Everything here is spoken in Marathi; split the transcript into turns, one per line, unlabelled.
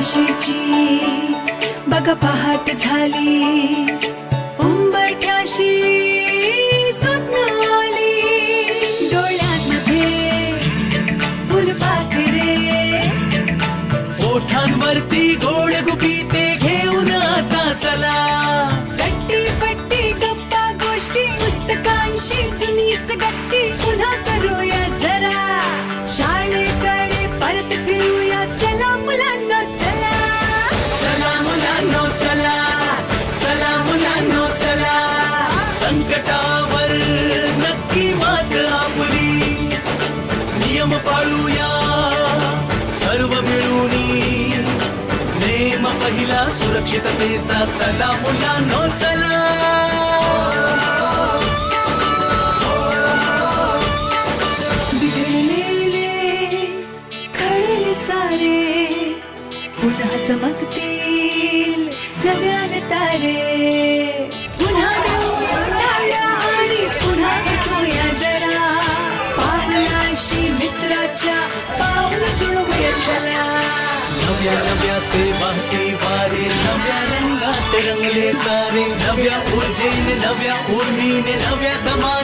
आशेची बघा पहाट झाली. उंबरठ्याशी स्वप्न आली. डोळ्यांमध्ये फुलपाखरे.
ओठांवरती गोड गुपिते घेऊन आता चला.
गट्टी पट्टी गप्पा गोष्टी पुस्तकांशी जुनीच गट्टी.
नक्की आपली. नियम पाळूया. सर्व मिळूनी. नेम पहिला सुरक्षिततेचा चला मुलांनो चला.
बिघडलेले खळले सारे. पुन्हा चमकतील नव्यान तारे. मित्राच्या पावलं जुळवूया चला
नव्या नव्याचे वाहते वारे नव्या रंगात रंगले सारे नव्या ऊर्जेने नव्या उर्मीने नव्या दमाने